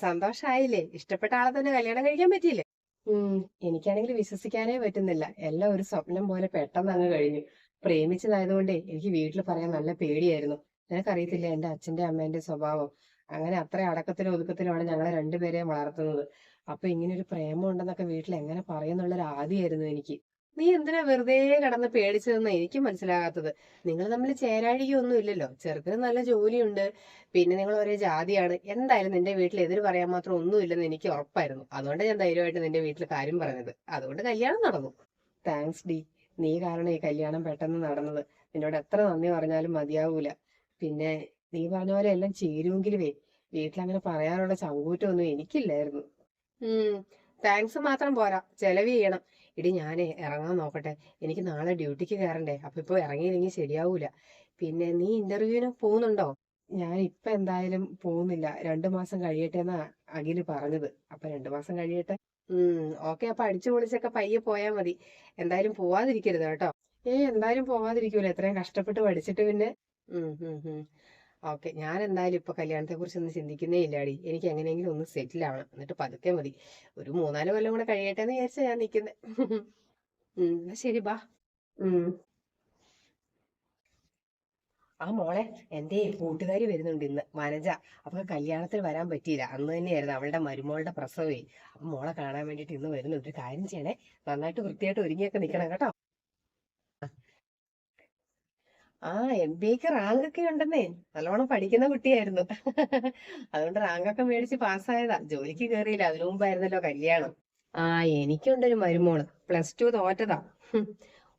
സന്തോഷായില്ലേ? ഇഷ്ടപ്പെട്ട ആളെ തന്നെ കല്യാണം കഴിക്കാൻ പറ്റിയില്ലേ? എനിക്കാണെങ്കിൽ വിശ്വസിക്കാനേ പറ്റുന്നില്ല. എല്ലാം ഒരു സ്വപ്നം പോലെ പെട്ടെന്ന് അങ്ങ് കഴിഞ്ഞു. പ്രേമിച്ചതായതുകൊണ്ടേ എനിക്ക് വീട്ടിൽ പറയാൻ നല്ല പേടിയായിരുന്നു. നിനക്കറിയത്തില്ല എന്റെ അച്ഛന്റെ അമ്മേന്റെ സ്വഭാവം? അങ്ങനെ അത്ര അടക്കത്തിലും ഒതുക്കത്തിലുമാണ് ഞങ്ങളെ രണ്ടുപേരെയും വളർത്തുന്നത്. അപ്പൊ ഇങ്ങനെ ഒരു പ്രേമം ഉണ്ടെന്നൊക്കെ വീട്ടിൽ എങ്ങനെ പറയുന്നുള്ളൊരു ആദ്യമായിരുന്നു എനിക്ക്. നീ എന്തിനാ വെറുതെ കിടന്ന് പേടിച്ചതെന്ന് എനിക്ക് മനസ്സിലാകാത്തത്. നിങ്ങൾ തമ്മിൽ ചേരാഴികയൊന്നും ഇല്ലല്ലോ ചെറുക്കന് നല്ല ജോലിയുണ്ട്. പിന്നെ നിങ്ങൾ ഒരേ ജാതിയാണ്. എന്തായാലും നിന്റെ വീട്ടിൽ എതിര് പറയാൻ മാത്രം ഒന്നുമില്ലെന്ന് എനിക്ക് ഉറപ്പായിരുന്നു. അതുകൊണ്ട് ഞാൻ ധൈര്യമായിട്ട് നിന്റെ വീട്ടിൽ കാര്യം പറഞ്ഞത്. അതുകൊണ്ട് കല്യാണം നടന്നു. താങ്ക്സ് ഡി. നീ കാരണം ഈ കല്യാണം പെട്ടെന്ന് നടന്നത്. നിന്നോട് എത്ര നന്ദി പറഞ്ഞാലും മതിയാവൂല. പിന്നെ നീ പറഞ്ഞ പോലെ എല്ലാം ചേരുമെങ്കിലുവേ വീട്ടിലങ്ങനെ പറയാനുള്ള ചങ്കൂറ്റമൊന്നും എനിക്കില്ലായിരുന്നു. താങ്ക്സ് മാത്രം പോരാ. ചെലവ് ചെയ്യണം. ഇടി ഞാൻ ഇറങ്ങാൻ നോക്കട്ടെ. എനിക്ക് നാളെ ഡ്യൂട്ടിക്ക് കയറണ്ടേ. അപ്പൊ ഇപ്പൊ ഇറങ്ങിയില്ലെങ്കിൽ ശരിയാവൂല. പിന്നെ നീ ഇന്റർവ്യൂവിന് പോകുന്നുണ്ടോ? ഞാൻ ഇപ്പൊ എന്തായാലും പോകുന്നില്ല. രണ്ട് മാസം കഴിയട്ടെ എന്നാ അഖിൽ പറഞ്ഞത്. അപ്പൊ രണ്ട് മാസം കഴിയട്ടെ. ഓക്കെ. അപ്പൊ അടിച്ചു പൊളിച്ചൊക്കെ പയ്യെ പോയാ മതി. എന്തായാലും പോവാതിരിക്കരുത് കേട്ടോ. ഏ എന്തായാലും പോവാതിരിക്കൂല. എത്രയും കഷ്ടപ്പെട്ട് പഠിച്ചിട്ട് പിന്നെ. ഓക്കെ ഞാൻ എന്തായാലും ഇപ്പൊ കല്യാണത്തെ കുറിച്ച് ഒന്നും ചിന്തിക്കുന്നേ ഇല്ലാടി എനിക്ക് എങ്ങനെയെങ്കിലും ഒന്ന് സെറ്റിൽ ആവണം. എന്നിട്ട് പതുക്കെ മതി. ഒരു മൂന്നാൽ കൊല്ലം കൂടെ കഴിയട്ടെ എന്ന് വിചാരിച്ചാ ഞാൻ നിൽക്കുന്നത് ശരി ബാ. ആ മോളെ എന്റെ കൂട്ടുകാരി വരുന്നുണ്ട് ഇന്ന്. വനജ അപ്പൊ കല്യാണത്തിൽ വരാൻ പറ്റിയില്ല. അന്ന് തന്നെയായിരുന്നു അവളുടെ മരുമോളുടെ പ്രസവേ. അപ്പൊ മോളെ കാണാൻ വേണ്ടിട്ട് ഇന്ന് വരുന്നുണ്ട് ഒരു കാര്യം ചെയ്യണേ. നന്നായിട്ട് വൃത്തിയായിട്ട് ഒരുങ്ങിയൊക്കെ നിക്കണം കേട്ടോ. ആ എം ബി എക്ക് റാങ്ക് ഒക്കെ ഉണ്ടെന്നേ. നല്ലോണം പഠിക്കുന്ന കുട്ടിയായിരുന്നു. അതുകൊണ്ട് റാങ്കൊക്കെ മേടിച്ച് പാസ്സായതാ ജോലിക്ക് കയറിയില്ല അതിനു മുമ്പായിരുന്നല്ലോ കല്യാണം. ആ എനിക്കുണ്ടൊരു മരുമോൾ. പ്ലസ് ടു തോറ്റതാ.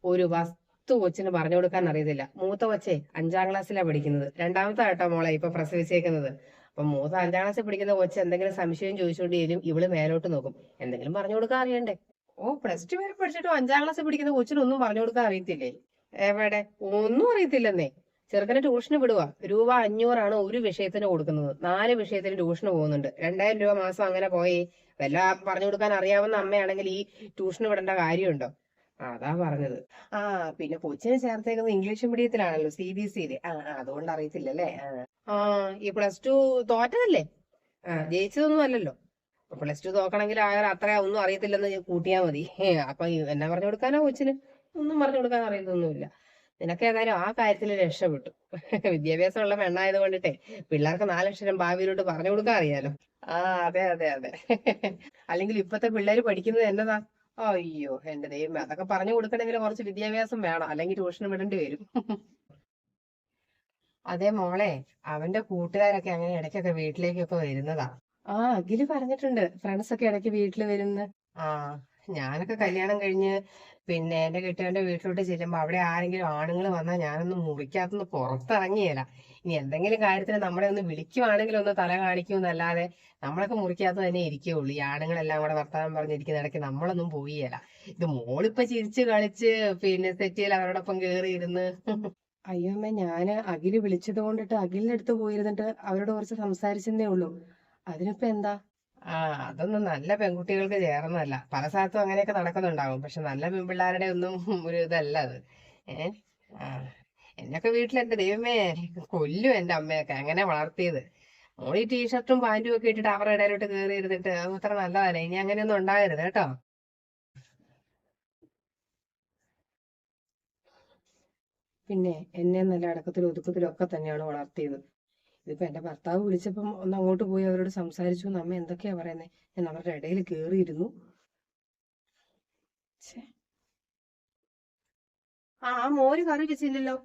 ഒരു വസ്തു കൊച്ചിന് പറഞ്ഞു കൊടുക്കാൻ അറിയത്തില്ല. മൂത്ത കൊച്ചേ അഞ്ചാം ക്ലാസ്സിലാ പഠിക്കുന്നത്. രണ്ടാമത്തെ ആട്ടോ മോളെ ഇപ്പൊ പ്രസവിച്ചേക്കുന്നത്. അപ്പൊ മൂത്ത അഞ്ചാം ക്ലാസ്സിൽ പഠിക്കുന്ന കൊച്ച് എന്തെങ്കിലും സംശയം ചോദിച്ചുകൊണ്ട് ഇവൾ മേലോട്ട് നോക്കും. എന്തെങ്കിലും പറഞ്ഞു കൊടുക്കാൻ അറിയണ്ടേ? ഓ പ്ലസ് ടു വരെ പഠിച്ചിട്ടും അഞ്ചാം ക്ലാസ്സിൽ പഠിക്കുന്ന കൊച്ചിനൊന്നും പറഞ്ഞു കൊടുക്കാൻ അറിയത്തില്ലേ? എവിടെ? ഒന്നും അറിയത്തില്ലെന്നേ. ചെറുക്കനെ ട്യൂഷന് വിടുക രൂപ അഞ്ഞൂറാണ് ഒരു വിഷയത്തിന് കൊടുക്കുന്നത്. നാല് വിഷയത്തിന് ട്യൂഷന് പോകുന്നുണ്ട്. രണ്ടായിരം രൂപ മാസം അങ്ങനെ പോയി. വല്ല പറഞ്ഞു കൊടുക്കാൻ അറിയാവുന്ന അമ്മയാണെങ്കിൽ ഈ ട്യൂഷന് വിടേണ്ട കാര്യമുണ്ടോ? അതാ പറഞ്ഞത്. ആ പിന്നെ കൊച്ചിനെ ചേർത്തേക്കുന്നത് ഇംഗ്ലീഷ് മീഡിയത്തിലാണല്ലോ സി ബി എസ് ആ അതുകൊണ്ട് അറിയത്തില്ലല്ലേ? ആ. ഈ പ്ലസ് ടു തോറ്റതല്ലേ? ആ ജയിച്ചതൊന്നും അല്ലല്ലോ. പ്ലസ് ടു തോക്കണമെങ്കിൽ ആ അത്ര ഒന്നും അറിയത്തില്ലെന്ന് കൂട്ടിയാ മതി. അപ്പൊ എന്നാ പറഞ്ഞു കൊടുക്കാനോ കൊച്ചിന്? ഒന്നും പറഞ്ഞു കൊടുക്കാൻ അറിയത്തൊന്നുമില്ല. നിനക്ക് ഏതായാലും ആ കാര്യത്തിൽ രക്ഷപ്പെട്ടു. വിദ്യാഭ്യാസമുള്ള പെണ്ണായത് കൊണ്ടിട്ടേ പിള്ളേർക്ക് നാലക്ഷരം ഭാവിയിലോട്ട് പറഞ്ഞു കൊടുക്കാൻ അറിയാലോ. ആ അതെ അതെ അതെ. അല്ലെങ്കിൽ ഇപ്പത്തെ പിള്ളേര് പഠിക്കുന്നത് എന്നതാ? അയ്യോ എന്റെ ദൈവം അതൊക്കെ പറഞ്ഞു കൊടുക്കണമെങ്കിൽ കുറച്ച് വിദ്യാഭ്യാസം വേണം. അല്ലെങ്കിൽ ട്യൂഷൻ വിടേണ്ടി വരും. അതെ മോളെ അവന്റെ കൂട്ടുകാരൊക്കെ അങ്ങനെ ഇടയ്ക്കൊക്കെ വീട്ടിലേക്കൊക്കെ വരുന്നതാ. ആ അഖിൽ പറഞ്ഞിട്ടുണ്ട് ഫ്രണ്ട്സ് ഒക്കെ ഇടയ്ക്ക് വീട്ടിൽ വരുന്ന. ആ ഞാനൊക്കെ കല്യാണം കഴിഞ്ഞ് പിന്നെ എന്റെ കെട്ടിയവന്റെ വീട്ടിലോട്ട് ചെല്ലുമ്പോൾ അവിടെ ആരെങ്കിലും ആണുങ്ങൾ വന്നാൽ ഞാനൊന്ന് മുറിക്കകത്തുനിന്ന് പുറത്തിറങ്ങിയല്ല ഇനി എന്തെങ്കിലും കാര്യത്തിന് നമ്മളെ ഒന്ന് വിളിക്കുവാണെങ്കിൽ ഒന്ന് തല കാണിക്കുമെന്നല്ലാതെ നമ്മളൊക്കെ മുറിക്കകത്ത് തന്നെ ഇരിക്കുകയുള്ളൂ ഈ ആണുങ്ങളെല്ലാം കൂടെ വർത്തമാനം പറഞ്ഞിരിക്കുന്ന ഇടയ്ക്ക് നമ്മളൊന്നും പോയില്ല ഇത് മോളിപ്പോ ചിരിച്ച് കളിച്ച് പിന്നെ സെറ്റിയിൽ അവരോടൊപ്പം കേറി ഇരുന്ന് അയ്യോ അമ്മ ഞാൻ അഖിൽ വിളിച്ചത് കൊണ്ടിട്ട് അഖിലിന്റെ അടുത്ത് പോയിരുന്നിട്ട് അവരോട് കുറച്ച് സംസാരിച്ചെന്നേ ഉള്ളൂ. അതിനിപ്പോ എന്താ? ആ അതൊന്നും നല്ല പെൺകുട്ടികൾക്ക് ചേർന്നതല്ല. പല സ്ഥലത്തും അങ്ങനെയൊക്കെ നടക്കുന്നുണ്ടാവും. പക്ഷെ നല്ല പെൺപിള്ളാരുടെ ഒന്നും ഒരു ഇതല്ല അത്. ഏ ആ. എന്നൊക്കെ വീട്ടിൽ എന്റെ ദൈവമേ കൊല്ലും എന്റെ അമ്മയൊക്കെ അങ്ങനെ വളർത്തിയത്. മോളി ടീഷർട്ടും പാന്റും ഒക്കെ ഇട്ടിട്ട് അവരുടെ ഇടയിലോട്ട് കയറി ഇരുന്നിട്ട് അത് അത്ര നല്ലതല്ല. ഇനി അങ്ങനെയൊന്നും ഉണ്ടാകരുത് കേട്ടോ. പിന്നെ എന്നെ നല്ല അടക്കത്തിലും ഒതുക്കത്തിലും ഒക്കെ തന്നെയാണ് വളർത്തിയത്. ഇതിപ്പോ എന്റെ ഭർത്താവ് വിളിച്ചപ്പം ഒന്ന് അങ്ങോട്ട് പോയി അവരോട് സംസാരിച്ചു. എന്ന് അമ്മ എന്തൊക്കെയാ പറയുന്നത് ഞാൻ അവരുടെ ഇടയിൽ കേറിയിരുന്നു. ആ മോര് കറി വെച്ചില്ലല്ലോ?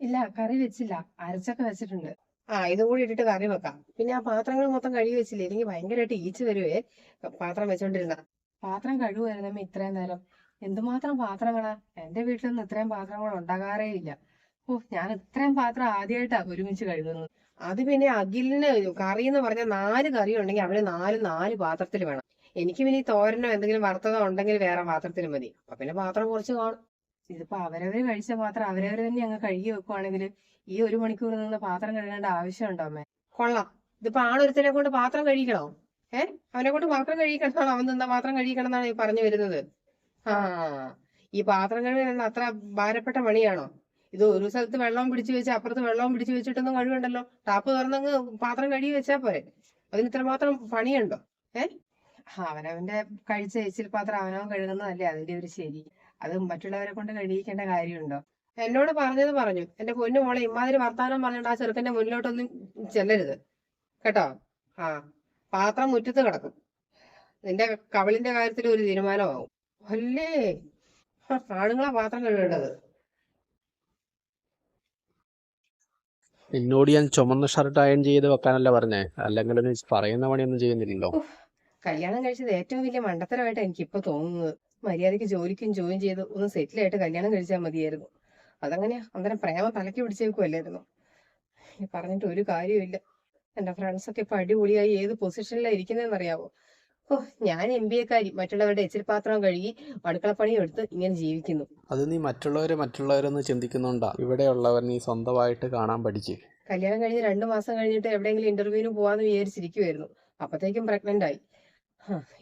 ഇല്ല കറി വെച്ചില്ല. അരച്ചൊക്കെ വെച്ചിട്ടുണ്ട്. ആ ഇത് കൂടി ഇട്ടിട്ട് കറി വെക്കാം. പിന്നെ ആ പാത്രങ്ങൾ മൊത്തം കഴുകി വെച്ചില്ലേ? എനിക്ക് ഭയങ്കരമായിട്ട് ഈച്ച് വരുവേ. പാത്രം വെച്ചോണ്ടിരുന്ന. പാത്രം കഴുകുമായിരുന്നമ്മ ഇത്രയും നേരം. എന്തുമാത്രം പാത്രങ്ങളാ? എന്റെ വീട്ടിലൊന്നും ഇത്രയും പാത്രങ്ങൾ ഉണ്ടാകാറേ ഇല്ല. ഓ ഞാൻ ഇത്രയും പാത്രം ആദ്യമായിട്ടാ ഒരുമിച്ച് കഴുകുന്നത്. അത് പിന്നെ അഖിലിന് കറി എന്ന് പറഞ്ഞാൽ നാല് കറി ഉണ്ടെങ്കിൽ അവന് നാല് നാല് പാത്രത്തിൽ വേണം. എനിക്ക് പിന്നെ ഈ തോരനോ എന്തെങ്കിലും വറുത്തതോ ഉണ്ടെങ്കിൽ വേറെ പാത്രത്തിൽ മതി. അപ്പൊ പിന്നെ പാത്രം കുറച്ച് കാണും. ഇതിപ്പോ അവരവര് കഴിച്ച പാത്രം അവരവര് തന്നെ അങ്ങ് കഴുകി വെക്കുവാണെങ്കിൽ ഈ ഒരു മണിക്കൂർ നിന്ന് പാത്രം കഴുകേണ്ട ആവശ്യമുണ്ടോ അമ്മേ? കൊള്ളാം. ഇതിപ്പോ ആളൊരുത്തനെ കൊണ്ട് പാത്രം കഴിക്കണോ ഏ? അവനെ കൊണ്ട് പാത്രം കഴിക്കണം അവൻ നിന്ന പാത്രം കഴിക്കണം എന്നാണ് ഈ പറഞ്ഞു വരുന്നത്. ആ ഈ പാത്രം കഴുകൽ അത്ര ഭാരപ്പെട്ട പണിയാണോ? ഇത് ഒരു സ്ഥലത്ത് വെള്ളം പിടിച്ചു വെച്ച് അപ്പുറത്ത് വെള്ളം പിടിച്ചു വെച്ചിട്ടൊന്നും കഴിവുണ്ടല്ലോ. ടാപ്പ് തുറന്നങ്ങ് പാത്രം കഴുകി വെച്ചാൽ പോരെ. അതിന് ഇത്രമാത്രം പണിയുണ്ടോ? ഏ? അവനവന്റെ കഴിച്ച എച്ചിൽ പാത്രം അവനവൻ കഴുകുന്നതല്ലേ അതിന്റെ ഒരു ശരി. അത് മറ്റുള്ളവരെ കൊണ്ട് കഴിയിക്കേണ്ട കാര്യമുണ്ടോ? എന്നോട് പറഞ്ഞത് പറഞ്ഞു. എന്റെ പൊന്നു മോളെ ഇമാതിരി വർത്താനം പറഞ്ഞിട്ട് ആ ചെറുക്കന്റെ മുന്നിലോട്ടൊന്നും ചെല്ലരുത്. കേട്ടോ? ആ പാത്രം മുറ്റത്ത് കിടക്കും. നിന്റെ കവളിന്റെ കാര്യത്തിൽ ഒരു തീരുമാനമാവും. അല്ലേ? ആണുങ്ങളാ പാത്രം കഴുകേണ്ടത്. നിന്നോട് ഞാൻ ചുമന്ന ഷർട്ട് അയൺ ചെയ്ത് വെക്കാനല്ല പറഞ്ഞേ. അല്ലെങ്കിൽ നീ പറയുന്ന പണിയൊന്നും ചെയ്യുന്നില്ലല്ലോ. കല്യാണം കഴിച്ചത് ഏറ്റവും വലിയ മണ്ടത്തരമായിട്ട് എനിക്ക് എനിക്കിപ്പോ തോന്നുന്നത്. മര്യാദയ്ക്ക് ജോലിക്കും ജോയിൻ ചെയ്ത് ഒന്ന് സെറ്റിൽ ആയിട്ട് കല്യാണം കഴിച്ചാൽ മതിയായിരുന്നു. അതങ്ങനെ അന്നേരം പ്രേമം തലക്കി പിടിച്ചേക്കുമല്ലായിരുന്നു പറഞ്ഞിട്ട് ഒരു കാര്യമില്ല എന്റെ ഫ്രണ്ട്സ് ഒക്കെ ഇപ്പൊ അടിപൊളിയായി ഏത് പൊസിഷനിലാണ് ഇരിക്കുന്നതെന്ന് അറിയാവോ ഓ ഞാൻ എം ബി എക്കാരി മറ്റുള്ളവരുടെ എച്ചിൽ പാത്രം കഴുകി അടുക്കളപ്പണിയും എടുത്ത് ഇങ്ങനെ ജീവിക്കുന്നു. അത് നീ മറ്റുള്ളവരെ മറ്റുള്ളവരൊന്നും ചിന്തിക്കുന്നുണ്ടാ? ഇവിടെയുള്ളവർ നീ സ്വന്തമായിട്ട് കാണാൻ പഠിച്ചു. കല്യാണം കഴിഞ്ഞ് രണ്ടു മാസം കഴിഞ്ഞിട്ട് എവിടെയെങ്കിലും ഇന്റർവ്യൂവിന് പോവാന്ന് വിചാരിച്ചിരിക്കുവായിരുന്നു. അപ്പത്തേക്കും പ്രഗ്നന്റ് ആയി.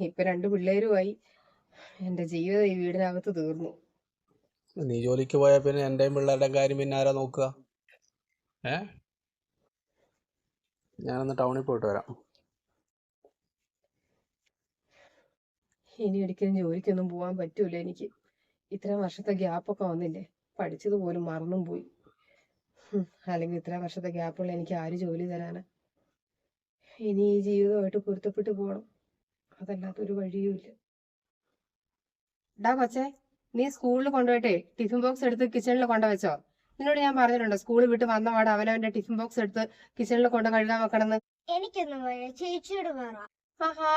ഇപ്പൊ രണ്ട് പിള്ളേരുമായി എന്റെ ജീവിതം ഈ വീടിനകത്ത് തീർന്നു. നീ ജോലിക്ക് പോയാൽ പിന്നെ എന്റെയും പിള്ളേരുടെയും കാര്യം പിന്നെ ആരാ നോക്കുക? ഏ? ഞാനൊന്ന് ടൗണിൽ പോയിട്ട് വരാം. ഇനി ഒരിക്കലും ജോലിക്കൊന്നും പോകാൻ പറ്റൂല എനിക്ക്. ഇത്രയും വർഷത്തെ ഗ്യാപ്പൊക്കെ വന്നില്ലേ? പഠിച്ചത് പോലും മറന്നും പോയി. അല്ലെങ്കിൽ ഇത്ര വർഷത്തെ ഗ്യാപ്പുള്ള എനിക്ക് ആര് ജോലി തരാനാ? ഇനി ഈ ജീവിതമായിട്ട് പൊരുത്തപ്പെട്ടു പോകണം അതല്ലാത്തൊരു വഴിയുമില്ല ഡാ കൊച്ചേ നീ സ്കൂളിൽ കൊണ്ടുപോയിട്ടേ ടിഫിൻ ബോക്സ് എടുത്ത് കിച്ചണിൽ കൊണ്ടുവച്ചോ? നിന്നോട് ഞാൻ പറഞ്ഞിട്ടുണ്ട് സ്കൂൾ വിട്ട് വന്ന പാടെ അവനവന്റെ ടിഫിൻ ബോക്സ് എടുത്ത് കിച്ചണിൽ കൊണ്ട് കഴുകാൻ വെക്കണമെന്ന്. എനിക്കൊന്നും ചേച്ചിയോട് പറ. ആഹാ.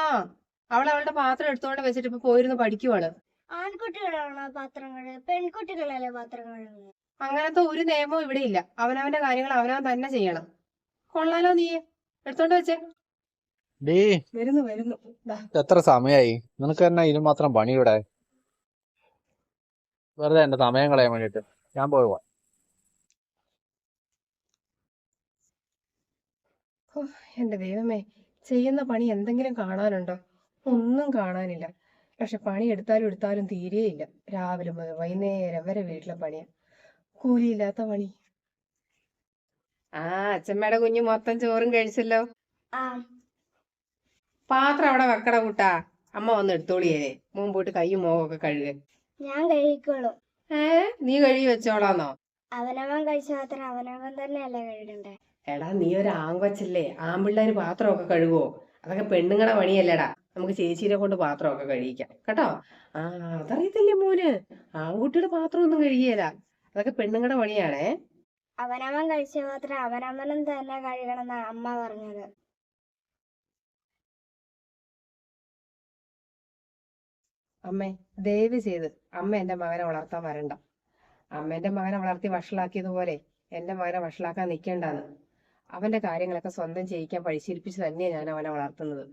അവൾ അവളുടെ പാത്രം എടുത്തോണ്ട് വെച്ചിട്ട് ഇപ്പൊ പോയിരുന്നു പഠിക്കുവാണ്. ആൺകുട്ടികളാണോ പാത്രം കഴുകുക പെൺകുട്ടികളല്ലേ പാത്രം കഴുകുന്നത്? അങ്ങനത്തെ ഒരു നിയമവും ഇവിടെ ഇല്ല. അവനവന്റെ കാര്യങ്ങൾ അവനവൻ തന്നെ ചെയ്യണം. കൊള്ളാലോ നീ. എടുത്തോണ്ട് വെച്ചേ. ഡേ. വരുന്നു വരുന്നു. ദാ, എത്ര സമയായി? നിനക്ക് തന്നെ ഇതിന് മാത്രം ഇവിടെ? വെറുതെ എന്റെ സമയം കളയാൻ വേണ്ടിട്ട് ഞാൻ പോവാ എന്റെ ദൈവമേ. ചെയ്യുന്ന പണി എന്തെങ്കിലും കാണാനുണ്ടോ? ഒന്നും കാണാനില്ല. പക്ഷെ പണി എടുത്താലും എടുത്താലും തീരെയില്ല രാവിലെ മുതൽ വൈകുന്നേരം വരെ വീട്ടിലെ പണിയാ. കൂലിയില്ലാത്ത പണി. ആ അച്ഛമ്മയുടെ കുഞ്ഞു മൊത്തം ചോറും കഴിച്ചല്ലോ? പാത്രം അവിടെ വെക്കട കൂട്ടാ. അമ്മ വന്ന് എടുത്തോളിയേ. മുമ്പോട്ട് കൈയും മുഖമൊക്കെ കഴുക. ഞാൻ കഴിക്കോളൂ. ഏ? നീ കഴുകി വെച്ചോളാന്നോ? അവനവൻ കഴിച്ച പാത്രം അവനവൻ തന്നെയല്ലേ കഴുകണ്ടേ. എടാ നീ ഒരു ആങ്കൊച്ചല്ലേ. ആമ്പിള്ളേര് പാത്രമൊക്കെ കഴുകുവോ? അതൊക്കെ പെണ്ണുങ്ങളുടെ പണിയല്ലേടാ. നമുക്ക് ചേച്ചീനെ കൊണ്ട് പാത്രമൊക്കെ കഴിയിക്കാം കേട്ടോ? ആ അതറിയത്തില്ലേ മോന്? ആൺകുട്ടിയുടെ പാത്രം ഒന്നും കഴുകിയല്ല അതൊക്കെ പെണ്ണുങ്ങളുടെ പണിയാണേ. അവനവൻ കഴിച്ച പാത്രം അവനവനും തന്നെ കഴുകണമെന്നാ അമ്മ പറഞ്ഞത്. അമ്മേ ദയവ് ചെയ്ത് അമ്മ എന്റെ മകനെ വളർത്താൻ വരണ്ട. അമ്മ എന്റെ മകനെ വളർത്തി വഷളാക്കിയതുപോലെ എന്റെ മകനെ വഷളാക്കാൻ നിൽക്കേണ്ടാന്ന്. അവന്റെ കാര്യങ്ങളൊക്കെ സ്വന്തം ചെയ്യിക്കാൻ പരിശീലിപ്പിച്ച് തന്നെയാണ് ഞാൻ അവനെ വളർത്തുന്നത്.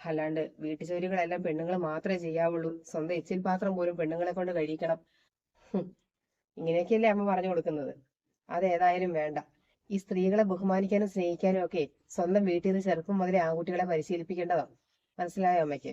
അല്ലാണ്ട് വീട്ടുജോലികളെല്ലാം പെണ്ണുങ്ങൾ മാത്രമേ ചെയ്യാവുള്ളൂ. സ്വന്തം എച്ചിൽ പാത്രം പോലും പെണ്ണുങ്ങളെ കൊണ്ട് കഴിക്കണം. ഇങ്ങനെയൊക്കെയല്ലേ അമ്മ പറഞ്ഞു കൊടുക്കുന്നത്. അതേതായാലും വേണ്ട. ഈ സ്ത്രീകളെ ബഹുമാനിക്കാനും സ്നേഹിക്കാനും ഒക്കെ സ്വന്തം വീട്ടിൽ നിന്ന് ചെറുപ്പം മുതലേ ആൺകുട്ടികളെ പരിശീലിപ്പിക്കേണ്ടതാണ്. മനസ്സിലായോ അമ്മയ്ക്ക്?